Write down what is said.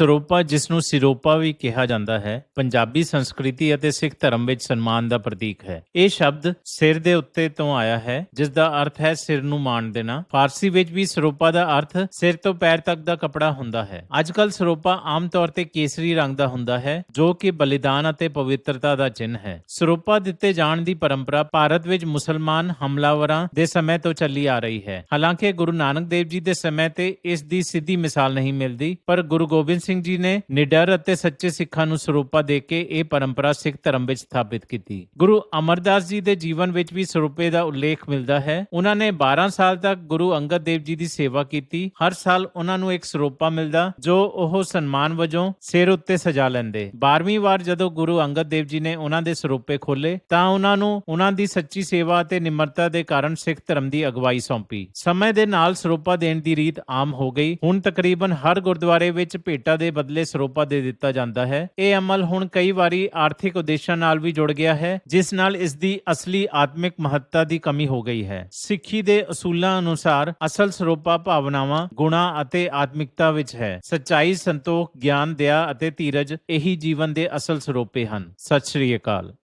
ਸਰੋਪਾ ਜਿਸ ਨੂੰ ਸਿਰੋਪਾ ਵੀ ਕਿਹਾ ਜਾਂਦਾ ਹੈ, ਪੰਜਾਬੀ ਸੰਸਕ੍ਰਿਤੀ ਅਤੇ ਸਿੱਖ ਧਰਮ ਵਿੱਚ ਸਨਮਾਨ ਦਾ ਪ੍ਰਤੀਕ ਹੈ। ਇਹ ਸ਼ਬਦ ਸਿਰ ਦੇ ਉੱਤੇ ਤੋਂ ਆਇਆ ਹੈ ਜਿਸ ਦਾ ਅਰਥ ਹੈ ਸਿਰ ਨੂੰ ਮਾਣ ਦੇਣਾ। ਫਾਰਸੀ ਵਿੱਚ ਵੀ ਸਰੋਪਾ ਦਾ ਅਰਥ ਸਿਰ ਤੋਂ ਪੈਰ ਤੱਕ ਦਾ ਕਪੜਾ ਹੁੰਦਾ ਹੈ। ਅੱਜਕੱਲ ਸਰੋਪਾ ਆਮ ਤੌਰ ਤੇ ਕੇਸਰੀ ਰੰਗ ਦਾ ਹੁੰਦਾ ਹੈ, ਜੋ ਕਿ ਬਲੀਦਾਨ ਅਤੇ ਪਵਿੱਤਰਤਾ ਦਾ ਚਿੰਨ੍ਹ ਹੈ। ਸਰੋਪਾ ਦਿੱਤੇ ਜਾਣ ਦੀ ਪਰੰਪਰਾ ਭਾਰਤ ਵਿੱਚ ਮੁਸਲਮਾਨ ਹਮਲਾਵਰਾਂ ਦੇ ਸਮੇਂ ਤੋਂ ਚੱਲੀ ਆ ਰਹੀ ਹੈ। ਹਾਲਾਂਕਿ ਗੁਰੂ ਨਾਨਕ ਦੇਵ ਜੀ ਦੇ ਸਮੇਂ ਤੇ ਇਸ ਦੀ ਸਿੱਧੀ ਮਿਸਾਲ ਨਹੀਂ ਮਿਲਦੀ, ਪਰ ਗੁਰੂ ਗੋਬਿੰਦ ਸਿੰਘ ਜੀ ਨੇ ਨਿਡਰ ਅਤੇ ਸੱਚੇ ਸਿੱਖਾਂ ਨੂੰ ਸਰੂਪਾ ਦੇ ਕੇ ਇਹ ਪਰੰਪਰਾ ਸਿੱਖ ਧਰਮ ਵਿੱਚ ਸਥਾਪਿਤ ਕੀਤੀ। ਗੁਰੂ ਅਮਰਦਾਸ ਜੀ ਦੇ ਜੀਵਨ ਵਿੱਚ ਵੀ ਸਰੂਪੇ ਦਾ ਉਲੇਖ ਮਿਲਦਾ ਹੈ। ਉਹਨਾਂ ਨੇ 12 ਸਾਲ ਤੱਕ ਗੁਰੂ ਅੰਗਦ ਦੇਵ ਜੀ ਦੀ ਸੇਵਾ ਕੀਤੀ। ਹਰ ਸਾਲ ਉਹਨਾਂ ਨੂੰ ਇੱਕ ਸਰੂਪਾ ਮਿਲਦਾ, ਜੋ ਉਹ ਸਨਮਾਨ ਵਜੋਂ ਸਿਰ ਉੱਤੇ ਸਜਾ ਲੈਂਦੇ। 12ਵੀਂ ਵਾਰ ਜਦੋਂ ਗੁਰੂ ਅੰਗਦ ਦੇਵ ਜੀ ਨੇ ਉਹਨਾਂ ਦੇ ਸਰੂਪੇ ਖੋਲੇ ਤਾਂ ਉਹਨਾਂ ਨੂੰ ਉਹਨਾਂ ਦੀ ਸੱਚੀ ਸੇਵਾ ਅਤੇ ਨਿਮਰਤਾ ਦੇ ਕਾਰਨ ਸਿੱਖ ਧਰਮ ਦੀ ਅਗਵਾਈ ਸੌਂਪੀ। ਸਮੇਂ ਦੇ ਨਾਲ ਸਰੂਪਾ ਦੇਣ ਦੀ ਰੀਤ ਆਮ ਹੋ ਗਈ। ਹੁਣ ਤਕਰੀਬਨ ਹਰ ਗੁਰਦੁਆਰੇ ਵਿੱਚ ਭੇਟਾ ਦੇ ਬਦਲੇ ਸਰੂਪਾ ਦੇ ਦਿੱਤਾ ਜਾਂਦਾ ਹੈ। ਇਹ ਅਮਲ ਹੁਣ ਕਈ ਵਾਰੀ ਆਰਥਿਕ ਉਦੇਸ਼ਾਂ ਨਾਲ ਵੀ ਜੁੜ ਗਿਆ ਹੈ, ਜਿਸ ਨਾਲ ਇਸ ਦੀ ਅਸਲੀ ਆਤਮਿਕ ਮਹੱਤਤਾ ਦੀ ਕਮੀ ਹੋ ਗਈ ਹੈ। ਸਿੱਖੀ ਦੇ ਅਸੂਲਾਂ ਅਨੁਸਾਰ ਅਸਲ ਸਰੋਪਾ ਭਾਵਨਾਵਾਂ, ਗੁਣਾ ਅਤੇ ਆਤਮਿਕਤਾ ਵਿੱਚ ਹੈ। ਸੱਚਾਈ, ਸੰਤੋਖ, ਗਿਆਨ, ਦਇਆ ਅਤੇ ਧੀਰਜ ਇਹੀ ਜੀਵਨ ਦੇ ਅਸਲ ਸਰੋਪੇ ਹਨ। ਸਤਿ ਸ਼੍ਰੀ ਅਕਾਲ।